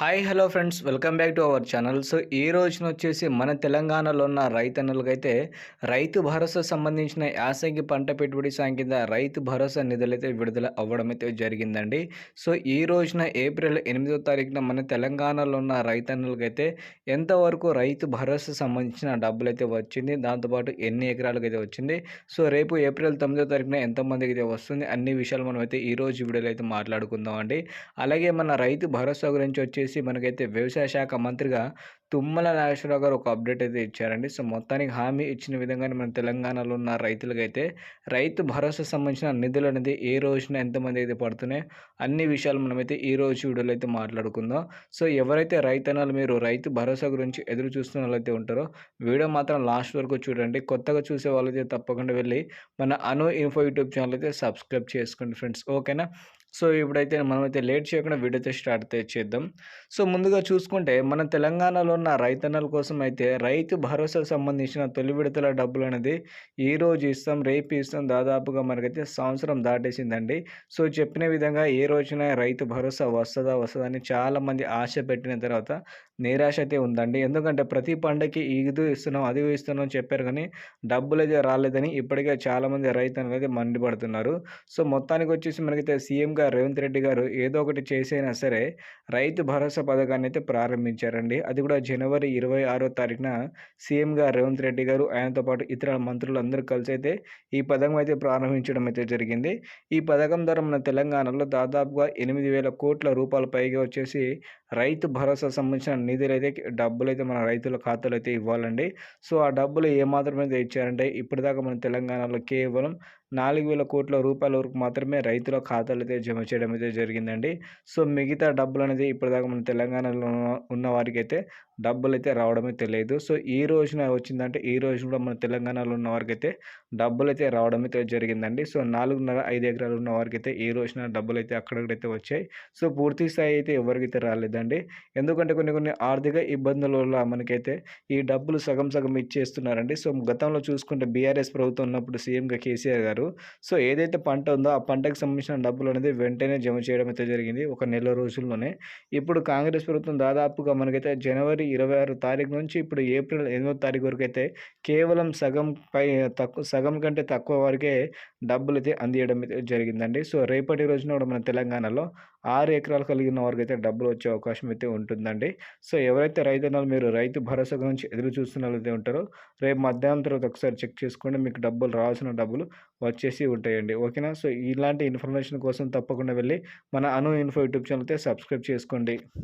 Hi hello friends. Welcome back to our channel. So ఈ రోజున వచ్చేసి మన తెలంగాణలో ఉన్న రైతన్నులకైతే రైతు భరోసా సంబంధించిన యాసంగి పంట పెట్టుబడి సాయం కింద రైతు భరోసా నిధులైతే విడుదల అవ్వడం అయితే జరిగిందండి. సో ఈ రోజున ఏప్రిల్ ఎనిమిదో తారీఖున మన తెలంగాణలో ఉన్న రైతన్నులకైతే ఎంతవరకు రైతు భరోసా సంబంధించిన డబ్బులు అయితే వచ్చింది దాంతోపాటు ఎన్ని ఎకరాలకు అయితే వచ్చింది సో రేపు ఏప్రిల్ తొమ్మిదో తారీఖున ఎంతమందికి అయితే వస్తుంది అన్ని విషయాలు మనం అయితే ఈ రోజు వీడియోలో అయితే మాట్లాడుకుందాం అండి అలాగే మన రైతు భరోసా గురించి వచ్చేసి మనకైతే వ్యవసాయ శాఖ మంత్రిగా తుమ్మల నాగేశ్వరరావు గారు ఒక అప్డేట్ అయితే ఇచ్చారండి. సో మొత్తానికి హామీ ఇచ్చిన విధంగానే మన తెలంగాణలో ఉన్న రైతులకైతే రైతు భరోసా సంబంధించిన నిధులు అనేది ఏ రోజున ఎంతమంది అయితే పడుతున్నాయి అన్ని విషయాలు మనమైతే ఈ రోజు వీడియోలో అయితే మాట్లాడుకుందాం. సో ఎవరైతే రైతనాలు మీరు రైతు భరోసా గురించి ఎదురు చూస్తున్న వాళ్ళైతే ఉంటారో వీడియో మాత్రం లాస్ట్ వరకు చూడండి. కొత్తగా చూసే వాళ్ళైతే తప్పకుండా వెళ్ళి మన అను ఇన్ఫో యూట్యూబ్ ఛానల్ అయితే సబ్స్క్రైబ్ చేసుకోండి ఫ్రెండ్స్. ఓకేనా? సో ఇప్పుడైతే మనమైతే లేట్ చేయకుండా వీడియో అయితే స్టార్ట్ అయితే చేద్దాం. సో ముందుగా చూసుకుంటే మన తెలంగాణలో ఉన్న రైతన్నల కోసం అయితే రైతు భరోసాకు సంబంధించిన తొలి విడతల డబ్బులు అనేది ఈ రోజు ఇస్తాం రేపు ఇస్తాం దాదాపుగా మనకైతే సంవత్సరం దాటేసిందండి. సో చెప్పిన విధంగా ఏ రోజున రైతు భరోసా వస్తుందా వస్తుందా అని చాలామంది ఆశ పెట్టిన తర్వాత నిరాశ అయితే ఉందండి. ఎందుకంటే ప్రతి పండగకి ఇది ఇస్తున్నాం అది ఇస్తున్నాం అని చెప్పారు కానీ డబ్బులు అయితే రాలేదని ఇప్పటికే చాలామంది రైతన్నలు అయితే మండిపడుతున్నారు. సో మొత్తానికి వచ్చేసి మనకైతే సీఎంగా రేవంత్ రెడ్డి గారు ఏదో ఒకటి చేసైనా సరే రైతు భరోసా పథకాన్ని అయితే ప్రారంభించారండి. అది కూడా జనవరి ఇరవై ఆరో తారీఖున సీఎంగా రేవంత్ రెడ్డి గారు ఆయనతో పాటు ఇతర మంత్రులు అందరూ కలిసి అయితే ఈ పథకం అయితే ప్రారంభించడం అయితే జరిగింది. ఈ పథకం ద్వారా మన తెలంగాణలో దాదాపుగా ఎనిమిది వేల కోట్ల రూపాయల పైగా వచ్చేసి రైతు భరోసా సంబంధించిన నిధులు అయితే డబ్బులు అయితే మన రైతుల ఖాతాలో అయితే ఇవ్వాలండి. సో ఆ డబ్బులు ఏమాత్రం అయితే ఇచ్చారంటే ఇప్పటిదాకా మన తెలంగాణలో కేవలం నాలుగు వేల కోట్ల రూపాయల వరకు మాత్రమే రైతుల ఖాతాలు అయితే జమ చేయడం అయితే జరిగిందండి. సో మిగతా డబ్బులు అనేది ఇప్పటిదాకా మన తెలంగాణలో ఉన్న వారికి అయితే డబ్బులు అయితే రావడమే తెలియదు. సో ఈ రోజున వచ్చిందంటే ఈ రోజు కూడా మన తెలంగాణలో ఉన్న వారికి అయితే డబ్బులు అయితే రావడం అయితే జరిగిందండి. సో నాలుగున్నర ఐదు ఎకరాలు ఉన్న వారికి అయితే ఈ రోజున డబ్బులు అయితే అక్కడక్కడైతే వచ్చాయి. సో పూర్తి స్థాయి అయితే ఎవరికైతే రాలేదండి. ఎందుకంటే కొన్ని కొన్ని ఆర్థిక ఇబ్బందుల వల్ల మనకైతే ఈ డబ్బులు సగం సగం ఇచ్చేస్తున్నారండి. సో గతంలో చూసుకుంటే బీఆర్ఎస్ ప్రభుత్వం ఉన్నప్పుడు సీఎంగా కేసీఆర్ గారు సో ఏదైతే పంట ఉందో ఆ పంటకు సంబంధించిన డబ్బులు అనేది వెంటనే జమ చేయడం అయితే జరిగింది ఒక నెల రోజుల్లోనే. ఇప్పుడు కాంగ్రెస్ ప్రభుత్వం దాదాపుగా మనకైతే జనవరి ఇరవై ఆరు తారీఖు నుంచి ఇప్పుడు ఏప్రిల్ ఎనిమిదో తారీఖు వరకు అయితే కేవలం సగం పై తక్కువ సగం కంటే తక్కువ వరకే డబ్బులు అయితే అందియడం అయితే జరిగిందండి. సో రేపటి రోజున కూడా మన తెలంగాణలో ఆరు ఎకరాలు కలిగిన వారికి అయితే డబ్బులు వచ్చే అవకాశం అయితే ఉంటుందండి. సో ఎవరైతే రైతున్నారు మీరు రైతు భరోసా గురించి ఎదురు చూస్తున్న వాళ్ళైతే ఉంటారో రేపు మధ్యాహ్నం తర్వాత ఒకసారి చెక్ చేసుకోండి. మీకు డబ్బులు రావాల్సిన డబ్బులు వచ్చేసి ఉంటాయండి. ఓకేనా? సో ఇలాంటి ఇన్ఫర్మేషన్ కోసం తప్పకుండా వెళ్ళి మన అను ఇన్ఫో యూట్యూబ్ ఛానల్ అయితే సబ్స్క్రైబ్ చేసుకోండి.